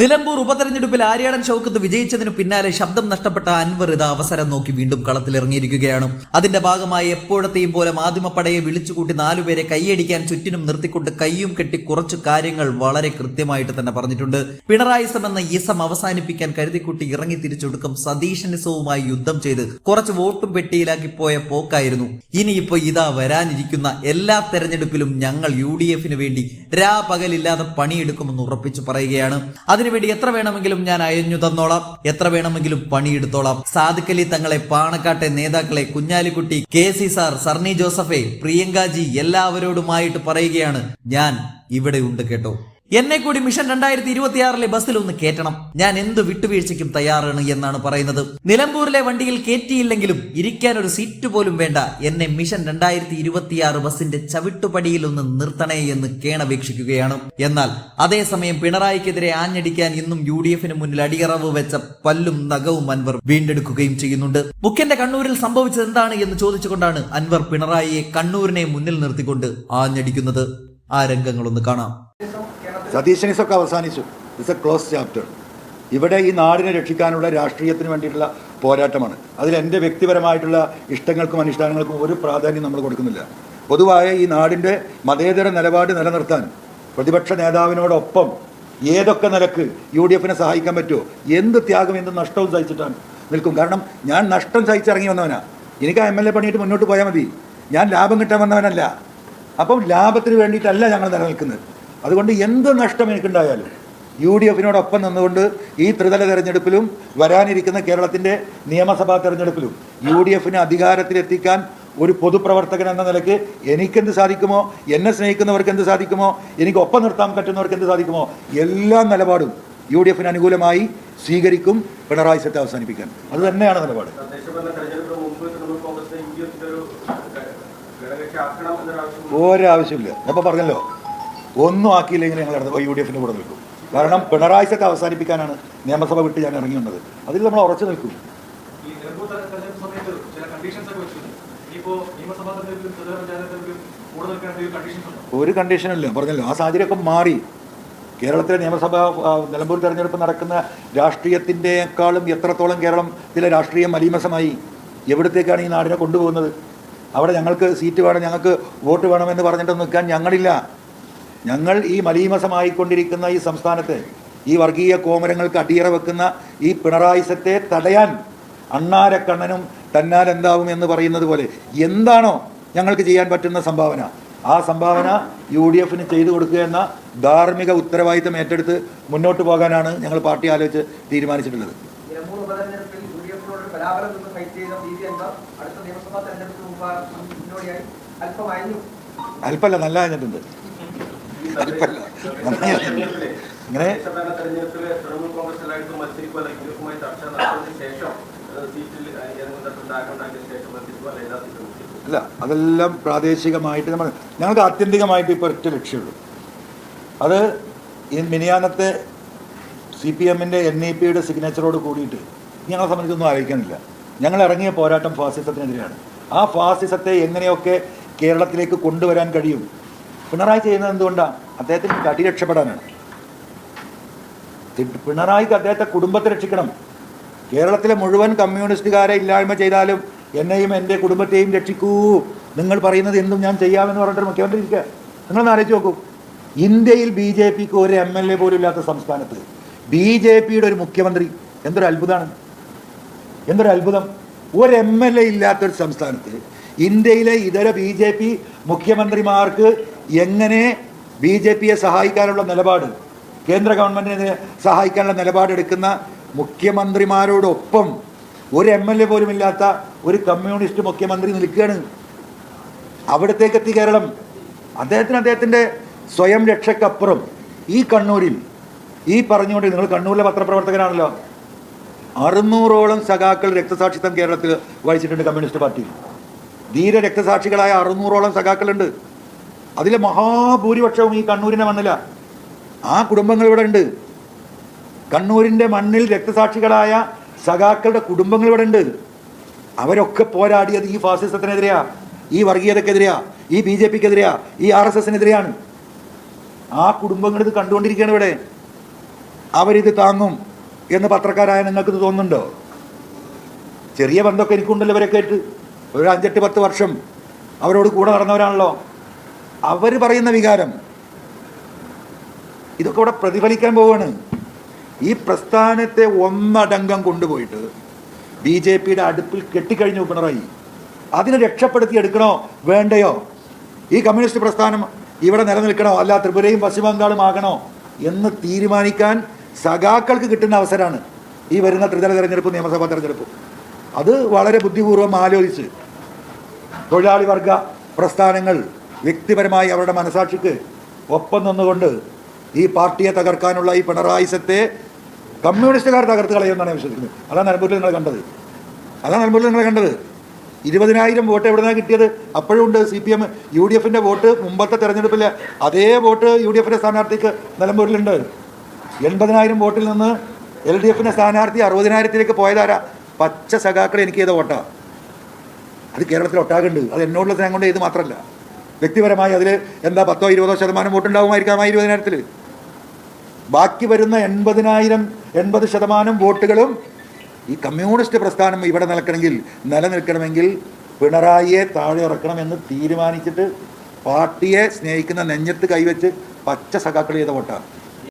നിലമ്പൂർ ഉപതെരഞ്ഞെടുപ്പിൽ ആര്യാടൻ ഷൗക്കത്ത് വിജയിച്ചതിനു പിന്നാലെ ശബ്ദം നഷ്ടപ്പെട്ട അൻവർ ഇത് അവസരം നോക്കി വീണ്ടും കളത്തിലിറങ്ങിയിരിക്കുകയാണ്. അതിന്റെ ഭാഗമായി എപ്പോഴത്തെയും പോലെ മാധ്യമപ്പടയെ വിളിച്ചുകൂട്ടി നാലുപേരെ കൈയടിക്കാൻ ചുറ്റിനും നിർത്തിക്കൊണ്ട് കൈയും കെട്ടി കുറച്ച് കാര്യങ്ങൾ വളരെ കൃത്യമായിട്ട് തന്നെ പറഞ്ഞിട്ടുണ്ട്. പിണറായിസം എന്ന ഈസം അവസാനിപ്പിക്കാൻ കരുതിക്കുട്ടി ഇറങ്ങി തിരിച്ചൊടുക്കം സതീശനിസവുമായി യുദ്ധം ചെയ്ത് കുറച്ച് വോട്ടും പെട്ടിയിലാക്കി പോയ പോക്കായിരുന്നു. ഇനിയിപ്പോ ഇതാ വരാനിരിക്കുന്ന എല്ലാ തെരഞ്ഞെടുപ്പിലും ഞങ്ങൾ യു ഡി എഫിന് വേണ്ടി രാ പകലില്ലാതെ പണിയെടുക്കുമെന്ന് ഉറപ്പിച്ചു പറയുകയാണ്. അതിനുവേണ്ടി എത്ര വേണമെങ്കിലും ഞാൻ അയഞ്ഞു തന്നോളാം. എത്ര വേണമെങ്കിലും പണിയെടുത്തോളാം. സാദിഖലി തങ്ങളെ പാണക്കാട്ടെ നേതാക്കളെ കുഞ്ഞാലിക്കുട്ടി കെ സി സാർ സർണി ജോസഫെ പ്രിയങ്കാജി എല്ലാവരോടുമായിട്ട് പറയുകയാണ് ഞാൻ ഇവിടെ ഉണ്ട് കേട്ടോ. എന്നെ കൂടി മിഷൻ രണ്ടായിരത്തി ഇരുപത്തിയാറിലെ ബസ്സിൽ ഒന്ന് കയറ്റണം ഞാൻ എന്ത് വിട്ടുവീഴ്ചയ്ക്കും തയ്യാറാണ് എന്നാണ് പറയുന്നത്. നിലമ്പൂരിലെ വണ്ടിയിൽ കയറ്റിയില്ലെങ്കിലും ഇരിക്കാൻ ഒരു സീറ്റ് പോലും വേണ്ട. എന്നെ മിഷൻ രണ്ടായിരത്തി ഇരുപത്തിയാറ് ബസിന്റെ ചവിട്ടുപടിയിൽ ഒന്ന് നിർത്തണേ എന്ന് കേണപേക്ഷിക്കുകയാണ്. എന്നാൽ അതേസമയം പിണറായിക്കെതിരെ ആഞ്ഞടിക്കാൻ ഇന്നും യു ഡി എഫിന് മുന്നിൽ അടിയറവ് വെച്ച പല്ലും നഖവും അൻവർ വീണ്ടെടുക്കുകയും ചെയ്യുന്നുണ്ട്. മുഖ്യന്റെ കണ്ണൂരിൽ സംഭവിച്ചത് എന്താണ് എന്ന് ചോദിച്ചുകൊണ്ടാണ് അൻവർ പിണറായിയെ കണ്ണൂരിനെ മുന്നിൽ നിർത്തിക്കൊണ്ട് ആഞ്ഞടിക്കുന്നത്. ആ രംഗങ്ങളൊന്ന് കാണാം. സതീശനിസൊക്കെ അവസാനിച്ചു. ഇറ്റ്സ് എ ക്ലോസ് ചാപ്റ്റർ ഇവിടെ ഈ നാടിനെ രക്ഷിക്കാനുള്ള രാഷ്ട്രീയത്തിന് വേണ്ടിയിട്ടുള്ള പോരാട്ടമാണ്. അതിൽ എന്റെ വ്യക്തിപരമായിട്ടുള്ള ഇഷ്ടങ്ങൾക്കും അനുഷ്ഠാനങ്ങൾക്കും ഒരു പ്രാധാന്യം നമ്മൾ കൊടുക്കുന്നില്ല. പൊതുവായ ഈ നാടിന്റെ മതേതര നിലപാട് നിലനിർത്താൻ പ്രതിപക്ഷ നേതാവിനോടൊപ്പം ഏതൊക്കെ നിലയ്ക്ക് യു ഡി എഫിനെ സഹായിക്കാൻ പറ്റുമോ എന്ത് ത്യാഗം എന്ത് നഷ്ടവും സഹിച്ചിട്ടാണ് നിൽക്കും. കാരണം ഞാൻ നഷ്ടം സഹിച്ചിറങ്ങി വന്നവനാ. എനിക്ക് ആ എം എൽ എ പണിയിട്ട് മുന്നോട്ട് പോയാൽ മതി. ഞാൻ ലാഭം കിട്ടാൻ വന്നവനല്ല. അപ്പം ലാഭത്തിന് വേണ്ടിയിട്ടല്ല ഞങ്ങൾ നിലനിൽക്കുന്നത്. അതുകൊണ്ട് എന്ത് നഷ്ടം എനിക്കുണ്ടായാലും യു ഡി എഫിനോടൊപ്പം നിന്നുകൊണ്ട് ഈ ത്രിതല തെരഞ്ഞെടുപ്പിലും വരാനിരിക്കുന്ന കേരളത്തിന്റെ നിയമസഭാ തെരഞ്ഞെടുപ്പിലും യു ഡി എഫിനെ അധികാരത്തിലെത്തിക്കാൻ ഒരു പൊതുപ്രവർത്തകൻ എന്ന നിലയ്ക്ക് എനിക്കെന്ത് സാധിക്കുമോ എന്നെ സ്നേഹിക്കുന്നവർക്ക് എന്ത് സാധിക്കുമോ എനിക്ക് ഒപ്പം നിർത്താൻ പറ്റുന്നവർക്ക് എന്ത് സാധിക്കുമോ എല്ലാ നിലപാടും യു ഡി എഫിന് അനുകൂലമായി സ്വീകരിക്കും പിണറായി സത്തെ അവസാനിപ്പിക്കാൻ. അത് തന്നെയാണ് നിലപാട്. ഒരാവശ്യമില്ല. അപ്പോൾ പറഞ്ഞല്ലോ. ഒന്നും ആക്കിയില്ലെങ്കിൽ ഞങ്ങൾ യു ഡി എഫിന്റെ കൂടെ നിൽക്കും. കാരണം പിണറായി അവസാനിപ്പിക്കാനാണ് നിയമസഭ വിട്ട് ഞാൻ ഇറങ്ങി വന്നത് അതിൽ നമ്മൾ ഉറച്ചു നിൽക്കും. ഒരു കണ്ടീഷനില്ല പറഞ്ഞല്ലോ ആ സാഹചര്യമൊക്കെ മാറി. കേരളത്തിലെ നിയമസഭ നിലമ്പൂർ തെരഞ്ഞെടുപ്പ് നടക്കുന്ന രാഷ്ട്രീയത്തിന്റെക്കാളും എത്രത്തോളം കേരളത്തിലെ രാഷ്ട്രീയം മലീമസമായി എവിടത്തേക്കാണ് ഈ നാടിനെ കൊണ്ടുപോകുന്നത്? അവിടെ ഞങ്ങൾക്ക് സീറ്റ് വേണം ഞങ്ങൾക്ക് വോട്ട് വേണമെന്ന് പറഞ്ഞിട്ട് നിൽക്കാൻ ഞങ്ങളില്ല. ഞങ്ങൾ ഈ മലീമസമായിക്കൊണ്ടിരിക്കുന്ന ഈ സംസ്ഥാനത്തെ ഈ വർഗീയ കോമരങ്ങൾക്ക് അടിയറ വെക്കുന്ന ഈ പിണറായിസത്തെ തടയാൻ അണ്ണാരക്കണ്ണനും തന്നാൽ എന്താവും എന്ന് പറയുന്നത് പോലെ എന്താണോ ഞങ്ങൾക്ക് ചെയ്യാൻ പറ്റുന്ന സംഭാവന. ആ സംഭാവന യു ഡി എഫിന് ചെയ്തു കൊടുക്കുക എന്ന ധാർമ്മിക ഉത്തരവാദിത്തം ഏറ്റെടുത്ത് മുന്നോട്ട് പോകാനാണ് ഞങ്ങൾ പാർട്ടി ആലോചിച്ച് തീരുമാനിച്ചിട്ടുള്ളത്. നിലമ്പൂർ ഉപതെരഞ്ഞെടുപ്പിൽ യു ഡി എഫിനോട് ഫൈറ്റ് ചെയ്ത ബി ജെ എന്താ അടുത്ത നിയമസഭാ തെരഞ്ഞെടുപ്പിന് മുമ്പ് മുന്നോടിയായി. അല്പം അയഞ്ഞു. അല്പല്ല നല്ല കഴിഞ്ഞിട്ടുണ്ട്. ഇങ്ങനെ അല്ല അതെല്ലാം പ്രാദേശികമായിട്ട് നമ്മൾ ഞങ്ങൾക്ക് ആത്യന്തികമായിട്ട് ഇപ്പോൾ ഒറ്റ ലക്ഷ്യമുള്ളൂ. അത് ഈ മിനിയാനത്തെ സി പി എമ്മിന്റെ എൻ ഇ പിയുടെ സിഗ്നേച്ചറോട് കൂടിയിട്ട് ഞങ്ങളെ സംബന്ധിച്ചൊന്നും ആലോചിക്കാനില്ല. ഞങ്ങൾ ഇറങ്ങിയ പോരാട്ടം ഫാസിസത്തിനെതിരെയാണ്. ആ ഫാസിസത്തെ എങ്ങനെയൊക്കെ കേരളത്തിലേക്ക് കൊണ്ടുവരാൻ കഴിയും? പിണറായി ചെയ്യുന്നത് എന്തുകൊണ്ടാണ് അദ്ദേഹത്തിന് കടി രക്ഷപ്പെടാനാണ്. പിണറായിക്ക് അദ്ദേഹത്തെ കുടുംബത്തെ രക്ഷിക്കണം. കേരളത്തിലെ മുഴുവൻ കമ്മ്യൂണിസ്റ്റുകാരെ ഇല്ലായ്മ ചെയ്താലും എന്നെയും എന്റെ കുടുംബത്തെയും രക്ഷിക്കൂ. നിങ്ങൾ പറയുന്നത് എന്തും ഞാൻ ചെയ്യാമെന്ന് പറഞ്ഞിട്ട് മുഖ്യമന്ത്രി ഇരിക്കുക. നിങ്ങളൊന്ന് ആലോചിച്ച് നോക്കൂ. ഇന്ത്യയിൽ ബി ജെ പിക്ക് ഒരു എം എൽ എ പോലും ഇല്ലാത്ത സംസ്ഥാനത്ത് ബി ജെ പിയുടെ ഒരു മുഖ്യമന്ത്രി എന്തൊരു അത്ഭുതമാണ്. എന്തൊരു അത്ഭുതം. ഒരു എം എൽ എ ഇല്ലാത്തൊരു സംസ്ഥാനത്ത് ഇന്ത്യയിലെ ഇതര ബി ജെ പി മുഖ്യമന്ത്രിമാർക്ക് എങ്ങനെ ബി ജെ പിയെ സഹായിക്കാനുള്ള നിലപാട് കേന്ദ്ര ഗവൺമെന്റിനെ സഹായിക്കാനുള്ള നിലപാടെടുക്കുന്ന മുഖ്യമന്ത്രിമാരോടൊപ്പം ഒരു എം എൽ എ പോലും ഇല്ലാത്ത ഒരു കമ്മ്യൂണിസ്റ്റ് മുഖ്യമന്ത്രി നിൽക്കുകയാണ്. അവിടത്തേക്ക് എത്തി കേരളം. അദ്ദേഹത്തിന് അദ്ദേഹത്തിന്റെ സ്വയം രക്ഷക്കപ്പുറം. ഈ കണ്ണൂരിൽ ഈ പറഞ്ഞുകൊണ്ട് നിങ്ങൾ കണ്ണൂരിലെ പത്രപ്രവർത്തകനാണല്ലോ. അറുന്നൂറോളം സഖാക്കൾ രക്തസാക്ഷിത്വം കേരളത്തിൽ വഹിച്ചിട്ടുണ്ട് കമ്മ്യൂണിസ്റ്റ് പാർട്ടി ധീര രക്തസാക്ഷികളായ അറുന്നൂറോളം സഖാക്കളുണ്ട്. അതിലെ മഹാഭൂരിപക്ഷവും ഈ കണ്ണൂരിന്റെ മണ്ണില. ആ കുടുംബങ്ങൾ ഇവിടെ ഉണ്ട്. കണ്ണൂരിന്റെ മണ്ണിൽ രക്തസാക്ഷികളായ സഖാക്കളുടെ കുടുംബങ്ങൾ ഇവിടെ ഉണ്ട്. അവരൊക്കെ പോരാടിയത് ഈ ഫാസിസത്തിനെതിരെയാ ഈ വർഗീയതക്കെതിരെയാ ഈ ബി ജെ പിക്കെതിരെയാ ഈ ആർ എസ് എസിനെതിരെയാണ്. ആ കുടുംബങ്ങൾ ഇത് കണ്ടുകൊണ്ടിരിക്കുകയാണ് ഇവിടെ. അവരിത് താങ്ങും എന്ന് പത്രക്കാരായ നിങ്ങൾക്ക് ഇത് തോന്നുന്നുണ്ടോ? ചെറിയ ബന്ധമൊക്കെ എനിക്കുണ്ടല്ലോ ഇവരൊക്കെ ആയിട്ട്. ഒരു അഞ്ചെട്ട് പത്ത് വർഷം അവരോട് കൂടെ നടന്നവരാണല്ലോ. അവർ പറയുന്ന വികാരം. ഇതൊക്കെ ഇവിടെ പ്രതിഫലിക്കാൻ പോവാണ്. ഈ പ്രസ്ഥാനത്തെ ഒന്നടങ്കം കൊണ്ടുപോയിട്ട് ബി ജെ പിയുടെ അടുപ്പിൽ കെട്ടിക്കഴിഞ്ഞു പിണറായി. അതിനെ രക്ഷപ്പെടുത്തി എടുക്കണോ? വേണ്ടയോ? ഈ കമ്മ്യൂണിസ്റ്റ് പ്രസ്ഥാനം ഇവിടെ നിലനിൽക്കണോ? അല്ല ത്രിപുരയും പശ്ചിമ ബംഗാളും ആകണോ? എന്ന് തീരുമാനിക്കാൻ സഖാക്കൾക്ക് കിട്ടുന്ന അവസരമാണ് ഈ വരുന്ന ത്രിതല തെരഞ്ഞെടുപ്പ് നിയമസഭാ തെരഞ്ഞെടുപ്പ്. അത് വളരെ ബുദ്ധിപൂർവം ആലോചിച്ച് തൊഴിലാളി വർഗ പ്രസ്ഥാനങ്ങൾ വ്യക്തിപരമായി അവരുടെ മനസാക്ഷിക്ക് ഒപ്പം നിന്നുകൊണ്ട് ഈ പാർട്ടിയെ തകർക്കാനുള്ള ഈ പിണറായിസത്തെ കമ്മ്യൂണിസ്റ്റുകാർ തകർത്ത് കളയുമെന്നാണ് വിശ്വസിക്കുന്നത്. അതാണ് നിലമ്പൂരിൽ നിങ്ങൾ കണ്ടത്. അതാണ് നിലമ്പൂരിൽ നിങ്ങൾ കണ്ടത്. ഇരുപതിനായിരം വോട്ട് എവിടെ നിന്നാണ് കിട്ടിയത്? അപ്പോഴും ഉണ്ട് C P M U D എഫിന്റെ വോട്ട് മുമ്പത്തെ തെരഞ്ഞെടുപ്പിൽ അതേ വോട്ട് യു ഡി എഫിന്റെ സ്ഥാനാർത്ഥിക്ക് നിലമ്പൂരിലുണ്ട്. എൺപതിനായിരം വോട്ടിൽ നിന്ന് എൽ ഡി എഫിന്റെ സ്ഥാനാർത്ഥി അറുപതിനായിരത്തിലേക്ക് പോയതാരാ? പച്ച സഖാക്കൾ എനിക്ക് ചെയ്ത വോട്ടാണ് അത് കേരളത്തിൽ ഒട്ടാകുണ്ട് അത് എന്നോടുള്ള സ്നേഹം കൊണ്ട് ഇത് മാത്രമല്ല വ്യക്തിപരമായി അതിൽ എന്താ പത്തോ ഇരുപതോ ശതമാനം വോട്ടുണ്ടാകുമായിരിക്കാം ആ ഇരുപതിനായിരത്തിൽ ബാക്കി വരുന്ന എൺപതിനായിരം എൺപത് ശതമാനം വോട്ടുകളും ഈ കമ്മ്യൂണിസ്റ്റ് പ്രസ്ഥാനം ഇവിടെ നിൽക്കണമെങ്കിൽ നിലനിൽക്കണമെങ്കിൽ പിണറായിയെ താഴെ ഇറക്കണമെന്ന് തീരുമാനിച്ചിട്ട് പാർട്ടിയെ സ്നേഹിക്കുന്ന നെഞ്ഞത്ത് കൈവച്ച് പച്ച സഖാക്കൾ ചെയ്ത വോട്ടാണ്.